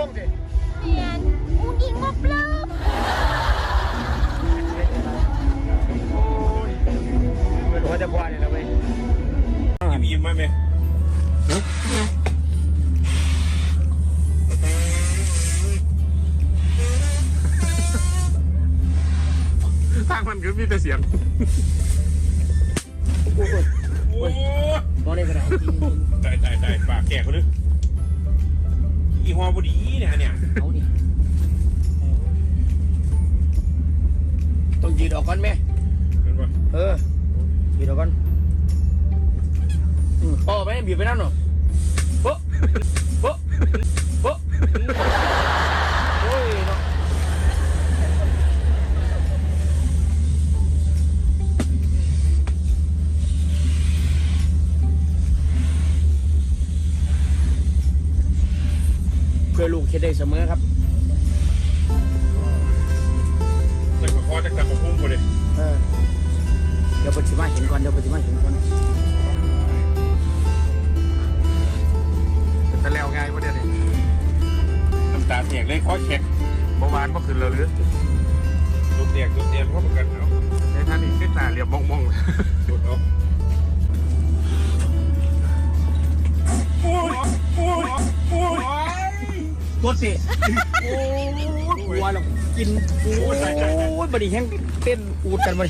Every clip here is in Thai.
ป้งสิเรียนอุ้งอิงงบเลิกโอ้ยเหมือนหัวจะพวาเนี่ยนะเว้ยยิ้มยิ้มมาไหมทางมันคือมีแต่เสียงโอ้ยบอลเลยก็ได้ตายตายตายปากแก่คนนึง อีหัวบุดีเนี่ยเนี่ยเอาดิต้องยืดออกก่อนไหมเห็นปะเออยืดออกก่อนอืมพ่อไปบีบไปนั่นหรอโป๊ะโป๊ะโป๊ะ คิดได้เสมอครับแต่ก็คอจะกลับมาพุ่งหมดเลยเออเดี๋ยวปฏิมาเห็นก่อนเดี๋ยวปฏิมาเห็นก่อนจะแล้วไงวะเนี่ยน้ำตาแตกเลยคอแข็งเมื่อวานเมื่อคืนเลยหรือตัวแตกตัวแตกเพราะเหมือนกันเนาะในท่านนี่ขึ้นตาเรียบมองมองสุดเอาโตัวสิโอ้ยกลัวหรอกกินโอ้ยบไดีแห้งเต้นอูดกันมา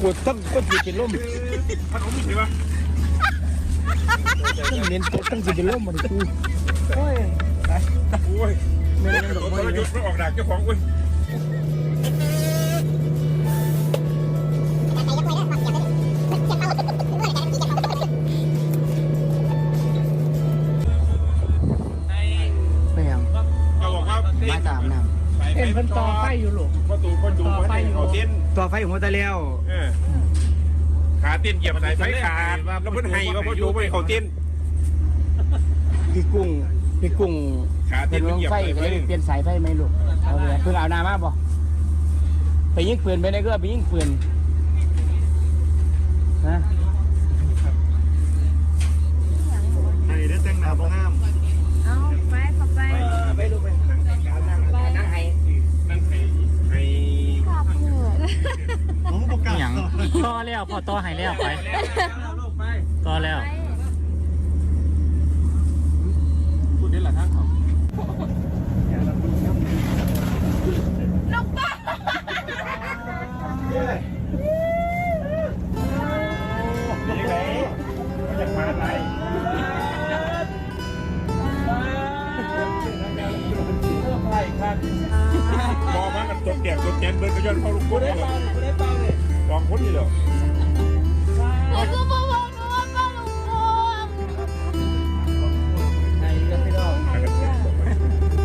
อูดตั้งก็จีเป็นลมขนมมีปะตั้งเน้นตั้งจีเป็นลมมาดิกูโอ้ยไปโอ้ยไม่ได้ยังดอกรไม้ถเลยยุดรถออกดักเจ้าของเว้ย เห็นมันต่อไฟอยู่หรอประตูประตูไฟเขาเต้นำต่อไฟหัวตะเลี้ยวเออขาเต้นเหยียบสายไฟขาดแล้วเพิ่นให้ว่าพ่ออยู่ไม่เขาเต้น พี่กุ้งพี่กุ้งขาเต้เป็นนมันวงเหยียบไฟสายก็ไฟเลยเปลี่ยนสายไฟไหมลูกเอาเลยเพิ่งเอานามาบ่ไปยิงปืนไปไหนก็ไปยิงปืนนะไอ้ได้แต่งหน้าบ่งาม เอาไปเข้าไป ไปลูกไปนั่งนั่งไห้ นั่นให้ให้ กลับเหนื่อย ผมบ่กล้า หยังต่อ แล้วพอต่อให้แล้วไปต่อแล้วพูดได้หละทางเขาลูกบ้าดีไงอยากมาไหนมองมากันตกแดดตกแกนเบิร์นก็ย้อนเข้าลูกโป่งเลย สองคนนี่เดียว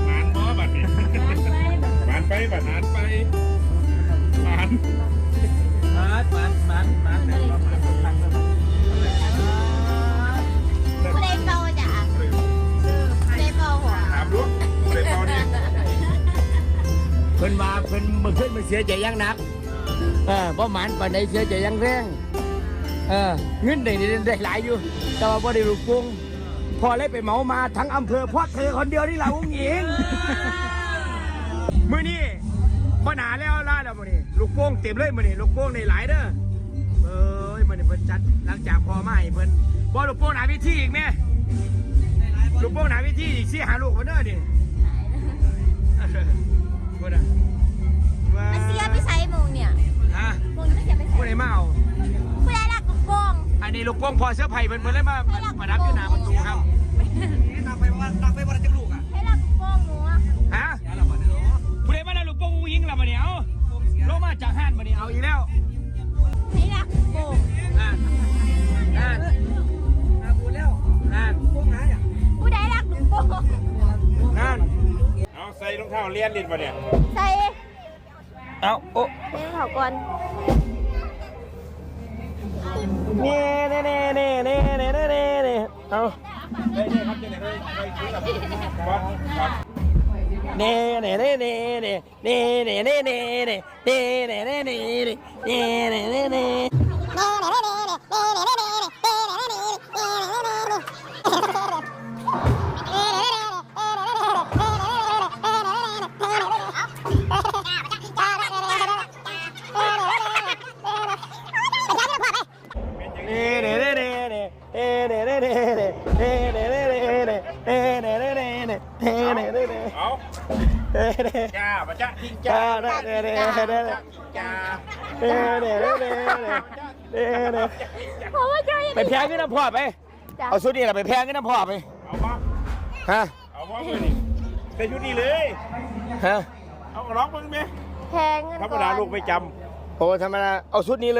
หมานบ่บันี้หมานไปบัดหมานไปหมานถามรู้บ่ได้เป่านี่เพิ่นมาเพิ่นเมื่อคืนมันเสียใจยังหนัก เออบ่หมานปานใดเสียใจอยังแรงเออเงินได้ได้หลายอยู่ แต่ว่าบ่ได้ลูกกรุงพอเลยไปเหมามาทั้งอำเภอเพราะเธอคนเดียวนี่ล่ะอุ้งหญิงมื้อนี้บ่หนาแล้วล่าแล้วมื้อนี้ลูกโป่งเต็มเลยมื้อนี้ลูกโป่งได้หลายเด้อเอ้ยมื้อนี้เพิ่นจัดหลังจากพอมาให้เพิ่นบ่ลูกโป่งหนาวิธีอีกแม่ลูกโป่งหนาวิธีอีกสิหาลูกเพิ่นเด้อนี่พูดอะว่ามันเสีย ลูกโป่งพอเสื้อไผ่เพิ่นเพิ่นเลยมามาดับอยู่หน้าประตูครับตักไปว่าตักไปว่าจะลูกอะให้รักลูกโป่งหนูอะฮะพูดไหนมาได้ลูกโป่งอุ้งยิงละมาเนี่ยเอาลงมาจากห้านมาเนี่ยเอาอีกแล้วให้รักลูกโป่งนั่นนั่นมาพูดแล้วนั่นพวกนายอะผู้ใดรักลูกโป่งนั่นเอาใส่รองเท้าเลียนลิ้นมาเนี่ยใส่เอาโอ้เล่นเขาก่อน เน่เน่เน่เน่เน่เน่เน่เน่เน่เอาได้ได้ครับจะไหนได้ได้ซื้อกับวัดครับเน่เน่เน่เน่เน่เน่เน่เน่เน่เน่เน่เน่เน่เน่ เฮ้เด้เด้เด้เอาเฮ้เด้จ้ามาจ้าทิ้งจ้าจ้าเด้เด้เด้เด้เด้จ้าเด้เด้เด้เด้เด้เด้เพราะว่าใจไปแพงขึ้นน้ำพ่อไปจ้ะเอาชุดนี้ไปแพงขึ้นน้ำพ่อไปเอาวะฮะเอาวะมือนี่เป็นชุดนี้เลยฮะเอาร้องมึงไหมแพงเงินธรรมก่อนดาลูกไม่จโอ้ธรรมดาเอาชุดนี้เ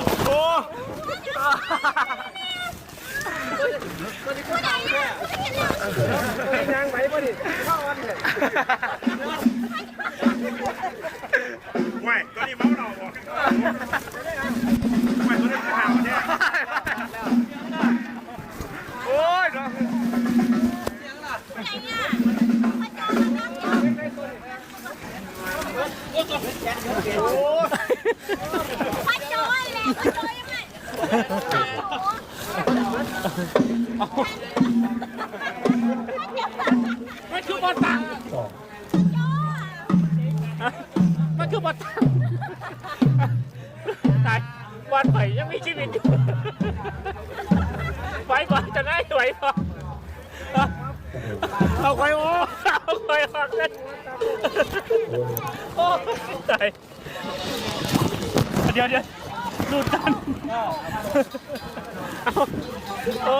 ไม่ตัวนี้เมาเราบอกไม่ตัวนี้จะหาเนี่ยพัดจอยเลยพัดจอยยังไงมัน คือบอลตังตายบอลไผ่ยังมีชีวิตอยู่ไหวก่อนจะได้ไหวก่อนเอาไปโอ้เอาไปออกเลยโอ้ตายเดี๋ยวเดี๋ยวดูดกันเอาโอ้